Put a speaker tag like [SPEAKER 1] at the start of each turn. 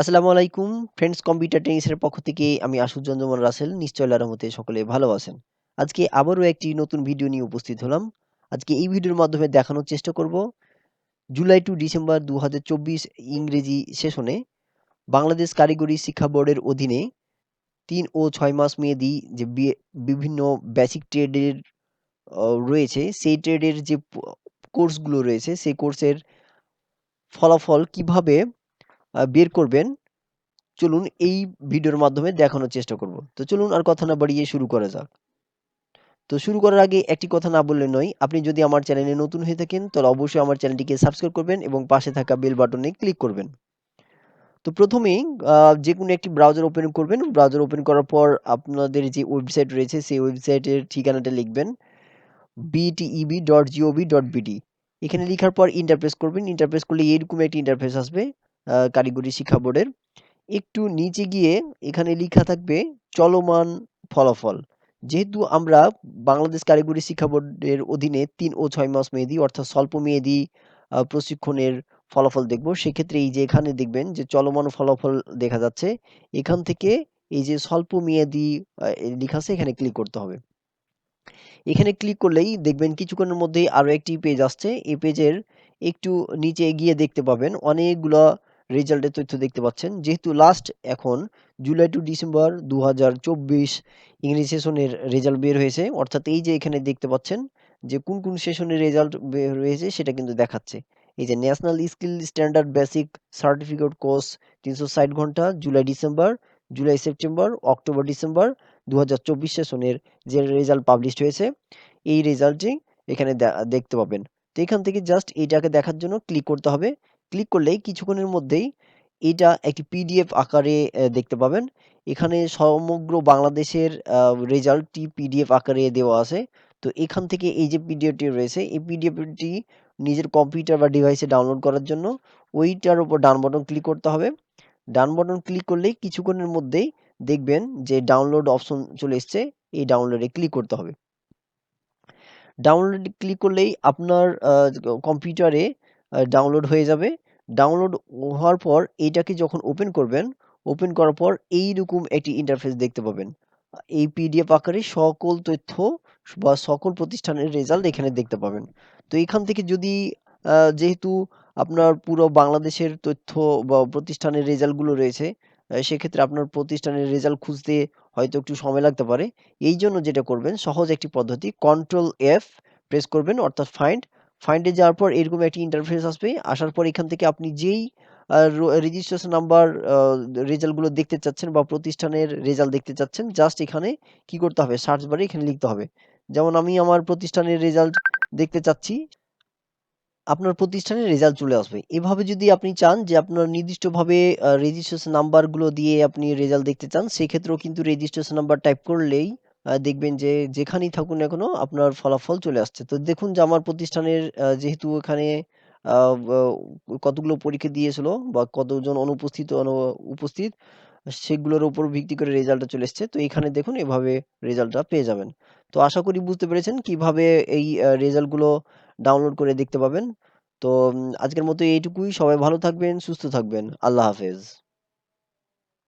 [SPEAKER 1] আসসালামু আলাইকুম। Friends, computer টেনিসের পক্ষ থেকে আমি আশুজ্জমান রাসেল। নিশ্চয় রহমতে সকলে ভালো আছেন। আজকে আবারও একটি নতুন ভিডিও নিয়ে উপস্থিত হলাম। আজকে এই ভিডিওর মাধ্যমে দেখানোর চেষ্টা করব জুলাই টু ডিসেম্বর দু হাজার চব্বিশ ইংরেজি সেশনে বাংলাদেশ কারিগরি শিক্ষা বোর্ডের অধীনে তিন ও ছয় মাস মেয়াদি যে বিভিন্ন বেসিক ট্রেডের রয়েছে, সেই ট্রেডের যে কোর্সগুলো রয়েছে, সেই কোর্সের ফলাফল কীভাবে বের করবেন। চলুন এই ভিডিওর মাধ্যমে দেখানোর চেষ্টা করব। তো চলুন আর কথা না বাড়িয়ে শুরু করা যাক। তো শুরু করার আগে একটি কথা না বললে নয়, আপনি যদি আমার চ্যানেলে নতুন হয়ে থাকেন, তাহলে অবশ্যই আমার চ্যানেলটিকে সাবস্ক্রাইব করবেন এবং পাশে থাকা বেল বাটনে ক্লিক করবেন। তো প্রথমেই যে কোনো একটি ব্রাউজার ওপেন করবেন। ব্রাউজার ওপেন করার পর আপনাদের যে ওয়েবসাইট রয়েছে, সেই ওয়েবসাইটের ঠিকানাটা লিখবেন। BTEB dot gov dot BD এখানে লেখার পর ইন্টারপ্রেস করবেন। ইন্টারপ্রেস করলে এরকম একটি ইন্টারফেস আসবে। কারিগরি শিক্ষা বোর্ডের। একটু নিচে গিয়ে এখানে লেখা থাকবে, চলমান ফলাফল। যেহেতু আমরা বাংলাদেশ কারিগরি শিক্ষা বোর্ডের অধীনে তিন ও ছয় মাস মেয়াদি, অর্থাৎ স্বল্প মেয়াদি প্রশিক্ষণের ফলাফল দেখব, সেক্ষেত্রে এই যে এখানে দেখবেন যে চলমান ফলাফল দেখা যাচ্ছে, এখান থেকে এই যে স্বল্প মেয়াদি লেখা আছে, এখানে ক্লিক করতে হবে। এখানে ক্লিক করলেই দেখবেন কিছুক্ষণের মধ্যেই আরও একটি পেজ আসছে। এই পেজের একটু নিচে এগিয়ে দেখতে পাবেন, অনেকগুলো রেজাল্টের তথ্য দেখতে পাচ্ছেন। যেহেতু লাস্ট এখন জুলাই টু ডিসেম্বর দু হাজার চব্বিশ ইংরেজি সেশনের রেজাল্ট বের হয়েছে, অর্থাৎ এই যে এখানে দেখতে পাচ্ছেন যে কোন কোন সেশনের রেজাল্ট বের হয়েছে সেটা কিন্তু দেখাচ্ছে। এই যে national skill standard basic certificate course তিনশো ষাট ঘণ্টা July December July September October December দু হাজার চব্বিশ সেশনের যে রেজাল্ট পাবলিশড হয়েছে, এই রেজাল্টটি এখানে দেখতে পাবেন। তো এখান থেকে জাস্ট এইটাকে দেখার জন্য ক্লিক করতে হবে। ক্লিক করলেই কিছুক্ষণের মধ্যেই এটা একটি পিডিএফ আকারে দেখতে পাবেন। এখানে সমগ্র বাংলাদেশের রেজাল্টটি পিডিএফ আকারে দেওয়া আছে। তো এখান থেকে এই যে পিডিএফটি রয়েছে, এই পিডিএফটি নিজের কম্পিউটার বা ডিভাইসে ডাউনলোড করার জন্য ওইটার উপর ডান বটন ক্লিক করতে হবে। ডান বটন ক্লিক করলেই কিছুক্ষণের মধ্যেই দেখবেন যে ডাউনলোড অপশন চলে এসছে, এই ডাউনলোডে ক্লিক করতে হবে। ডাউনলোড ক্লিক করলেই আপনার কম্পিউটারে ডাউনলোড হয়ে যাবে। ডাউনলোড হওয়ার পর এইটাকে যখন ওপেন করবেন ওপেন করার পর এইরকম একটি ইন্টারফেস দেখতে পাবেন। এই পিডিএফ আকারে সকল তথ্য বা সকল প্রতিষ্ঠানের রেজাল্ট এখানে দেখতে পাবেন। তো এখান থেকে যদি যেহেতু আপনার পুরো বাংলাদেশের তথ্য বা প্রতিষ্ঠানের রেজাল্টগুলো রয়েছে সেক্ষেত্রে আপনার প্রতিষ্ঠানের রেজাল্ট খুঁজতে হয়তো একটু সময় লাগতে পারে। এই জন্য যেটা করবেন, সহজ একটি পদ্ধতি কন্ট্রোল এফ প্রেস করবেন, অর্থাৎ ফাইন্ড ফাইন্ডে যাওয়ার পর এরকম একটি ইন্টারফেস আসবে। আসার পর এখান থেকে আপনি যেই রেজিস্ট্রেশন নাম্বার রেজাল্টগুলো দেখতে চাচ্ছেন বা প্রতিষ্ঠানের রেজাল্ট দেখতে চাচ্ছেন জাস্ট এখানে কি করতে হবে? সার্চ বারে এখানে লিখতে হবে। যেমন আমি আমার প্রতিষ্ঠানের রেজাল্ট দেখতে চাচ্ছি, আপনার প্রতিষ্ঠানের রেজাল্ট চলে আসবে। এভাবে যদি আপনি চান যে আপনার নির্দিষ্টভাবে রেজিস্ট্রেশন নাম্বারগুলো দিয়ে আপনি রেজাল্ট দেখতে চান, সেক্ষেত্রেও কিন্তু রেজিস্ট্রেশন নাম্বার টাইপ করলেই দেখবেন যে যেখানেই থাকুন না কেন আপনার ফলাফল চলে আসছে। তো দেখুন যে আমার প্রতিষ্ঠানের যেহেতু এখানে কতগুলো পরীক্ষা দিয়েছিল বা কতজন অনুপস্থিত উপস্থিত, সেগুলোর উপর ভিত্তি করে রেজাল্টটা চলে এসছে। তো এখানে দেখুন এভাবে রেজাল্টটা পেয়ে যাবেন। তো আশা করি বুঝতে পেরেছেন কীভাবে এই রেজাল্টগুলো ডাউনলোড করে দেখতে পাবেন। তো আজকের মতো এইটুকুই। সবাই ভালো থাকবেন, সুস্থ থাকবেন। আল্লাহ হাফেজ।